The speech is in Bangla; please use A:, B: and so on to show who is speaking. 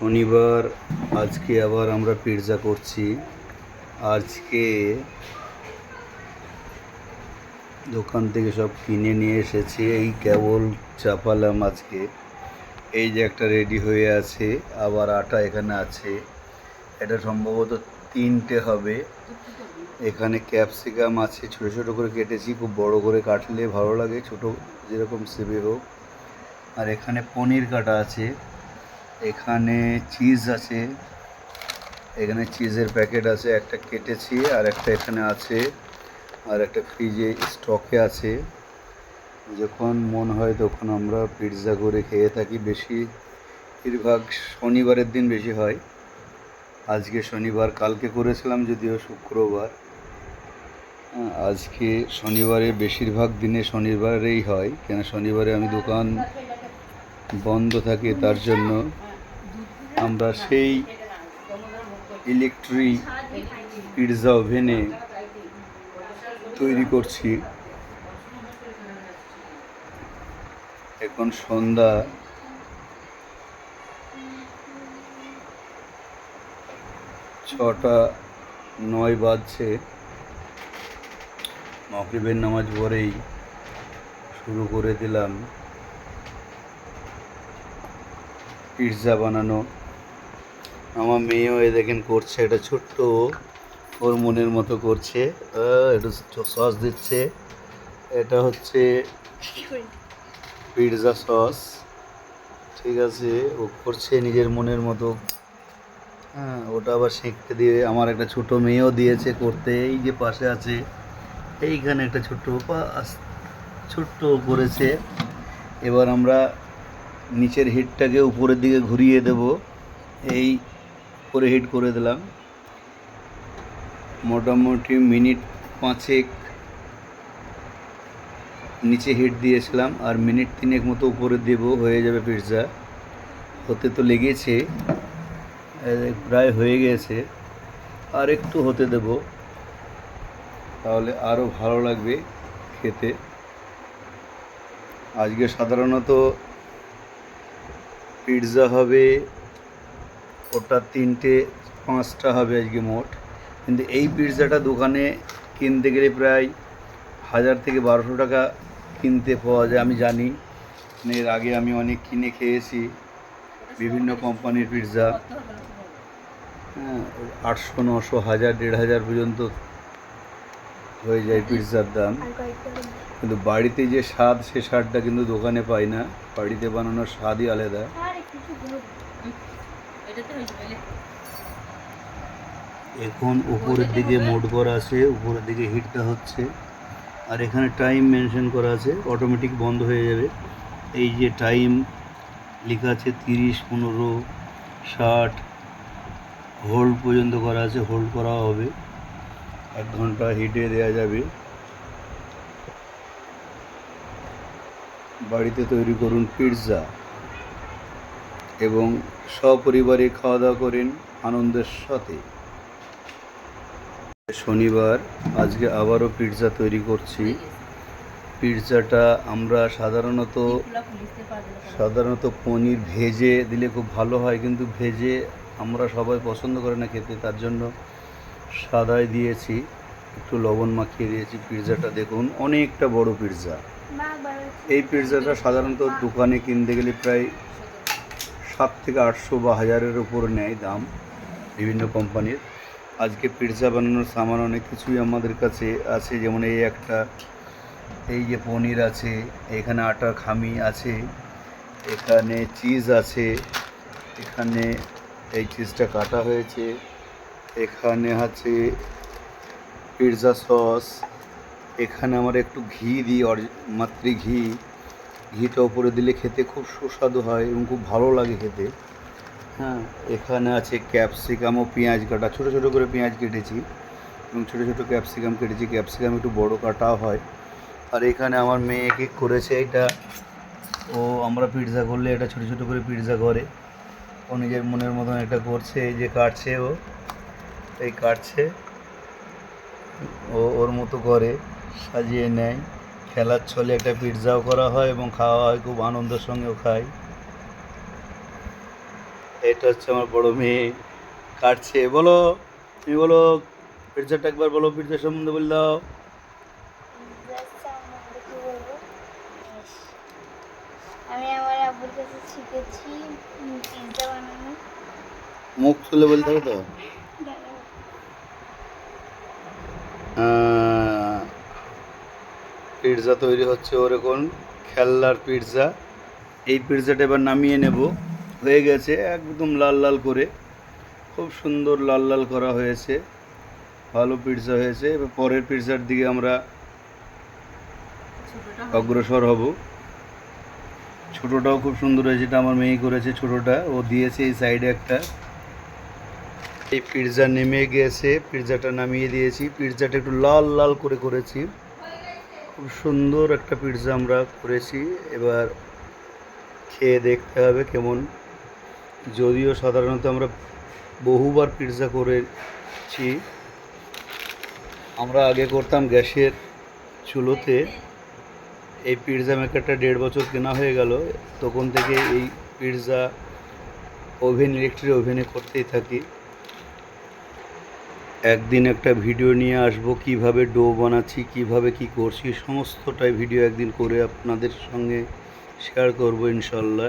A: শনিবার, আজকে আবার আমরা পিৎজা করছি। আজকে দোকান থেকে সব কিনে নিয়ে এসেছি। এই কেবল চাপালাম আজকে। এই যে একটা রেডি হয়ে আছে, আবার আটা এখানে আছে। এটা সম্ভবত তিনটে হবে। এখানে ক্যাপসিকাম আছে, ছোটো ছোটো করে কেটেছি, খুব বড় করে কাটলে ভালো লাগে, ছোটো যেরকম সেবে হোক। আর এখানে পনির কাটা আছে। এখানে চিজ আছে। এখানে চিজের প্যাকেট আছে, একটা কেটেছি আর একটা এখানে আছে আর একটা ফ্রিজে স্টকে আছে। যখন মন হয় তখন আমরা পিৎজা করে খেয়ে থাকি। বেশি, বেশিরভাগ শনিবারের দিন বেশি হয়। আজকে শনিবার, কালকে করেছিলাম যদিও শুক্রবার। আজকে শনিবারে বেশিরভাগ দিনে শনিবারেই হয়। কেন শনিবারে আমি দোকান বন্ধ থাকে তার জন্য আমরা সেই ইলেকট্রিক পিৎজা ওভেনে তৈরি করছি। এখন সন্ধ্যা। ছটা, নয় বাজছে। মকরিবের নামাজ পরেই শুরু করে দিলাম। পিৎজা বানানো। আমার মেয়েও এ দেখেন করছে এটা ছোট্ট ওর মনের মতো করছে। একটু সস দিচ্ছে। এটা হচ্ছে পিৎজা সস ঠিক আছে ও করছে নিজের মনের মতো। হ্যাঁ ওটা আবার সেঁকতে দিয়ে আমার একটা ছোট মেয়েও দিয়েছে করতে এই যে পাশে আছে এইখানে একটা ছোট্ট ছোট্ট করেছে। এবার আমরা নিচের হিটটাকে উপরের দিকে ঘুরিয়ে দেব। এই করে হিট করে দিলাম। মোটামুটি মিনিট পাঁচেক নিচে হিট দিয়েছিলাম আর মিনিট তিনেক মতো উপরে দেব হয়ে যাবে পিৎজা হতে তো লেগেছে প্রায় হয়ে গেছে। আর একটু হতে দেব, তাহলে আরও ভালো লাগবে খেতে। আজকে সাধারণত পিৎজা হবে ওটা তিনটে পাঁচটা হবে আজকে মোট। কিন্তু এই পিৎজাটা দোকানে কিনতে গেলে প্রায় হাজার থেকে বারোশো টাকা কিনতে পাওয়া যায় আমি জানি। মানে এর আগে আমি অনেক কিনে খেয়েছি বিভিন্ন কোম্পানির পিৎজা। হ্যাঁ আটশো নশো হাজার দেড় হাজার পর্যন্ত হয়ে যায় পিৎজার দাম। কিন্তু বাড়িতে যে স্বাদ সে স্বাদটা কিন্তু দোকানে পাই না। বাড়িতে বানানোর স্বাদই আলাদা। এখন উপরের দিকে মোড করা আছে উপরের দিকে হিটটা হচ্ছে। আর এখানে টাইম মেনশন করা আছে অটোমেটিক বন্ধ হয়ে যাবে। এই যে টাইম লেখা আছে তিরিশ পনেরো ষাট হোল্ড পর্যন্ত করা আছে হোল্ড করা হবে। এক ঘণ্টা হিটে দেওয়া যাবে। বাড়িতে তৈরি করুন পিৎজা এবং সপরিবারে খাওয়া দাওয়া করেন আনন্দের সাথে। শনিবার আজকে আবারও পিৎজা তৈরি করছি। পিৎজাটা আমরা সাধারণত সাধারণত পনির ভেজে দিলে খুব ভালো হয় কিন্তু ভেজে আমরা সবাই পছন্দ করে না খেতে তার জন্য সাদাই দিয়েছি। একটু লবণ মাখিয়ে দিয়েছি পিৎজাটা দেখুন অনেকটা বড় পিৎজা এই পিৎজাটা সাধারণত দোকানে কিনতে গেলে প্রায় থেকে আটশো বা হাজারের উপর নেয় দাম বিভিন্ন কোম্পানির। আজকে পিৎজা বানানোর সামান অনেক কিছুই আমাদের কাছে আছে, যেমন এই একটা, এই যে পনির আছে, এখানে আটার খামি আছে, এখানে চিজ আছে, এখানে এই চিজটা কাটা হয়েছে, এখানে আছে পিৎজা সস, এখানে আমরা একটু ঘি দিই মাতৃ ঘি। ঘিটা উপরে দিলে খেতে খুব সুস্বাদু হয় এবং খুব ভালো লাগে খেতে। হ্যাঁ এখানে আছে ক্যাপসিকাম ও পেঁয়াজ কাটা। ছোটো ছোটো করে পেঁয়াজ কেটেছি এবং ছোটো ছোটো ক্যাপসিকাম কেটেছি। ক্যাপসিকাম একটু বড় কাটাও হয়। আর এখানে আমার মেয়েকে করেছে এটা। ও আমরা পিৎজা করলে এটা ছোটো ছোটো করে পিৎজা করে। ও নিজের মনের মতন এটা করছে, এই যে কাটছে ও, এই কাটছে। ও ওর মতো করে, সাজিয়ে নেয়। খেলার ছলে একটা পিৎজাও করা হয় এবং খাওয়া হয় খুব আনন্দের সঙ্গেও খায় এটা এটা হচ্ছে আমার বড় মেয়ে কাটছে। বলো তুমি বলো পিৎজাটা একবার বলো পিৎজা সম্বন্ধে বলে দাও।
B: আমি আমার আব্বুর কাছে শিখেছি পিৎজা বানানো।
A: মুখ খুলে বলতে হবে তো? পিৎজা তৈরি হচ্ছে ওরকম, খেলনার পিৎজা। এই পিৎজাটা এবার নামিয়ে নেব। হয়ে গেছে একদম লাল লাল করে। খুব সুন্দর লাল লাল করা হয়েছে। ভালো পিৎজা হয়েছে। এবার পরের পিৎজার দিকে আমরা অগ্রসর হব। ছোটোটাও খুব সুন্দর হয়েছে, এটা আমার মেয়ে করেছে ছোটোটা। ও দিয়েছে এই সাইডে একটা। এই পিৎজা নেমে গেছে। পিৎজাটা নামিয়ে দিয়েছি। পিৎজাটা একটু লাল লাল করে করেছি। খুব সুন্দর একটা পিৎজা আমরা করেছি। এবার খেয়ে দেখতে হবে কেমন। যদিও সাধারণত আমরা বহুবার পিৎজা করেছি। আমরা আগে করতাম গ্যাসের চুলোতে। এই পিৎজা মেকারটা দেড় বছর কেনা হয়ে গেল। তখন থেকে এই পিৎজা ওভেন ইলেকট্রিক ওভেনে করতেই থাকি। একদিন একটা ভিডিও নিয়ে আসব, কীভাবে ডো বানাচ্ছি, কীভাবে কি করছি, সমস্তটাই ভিডিও একদিন করে আপনাদের সঙ্গে শেয়ার করব ইনশাল্লাহ।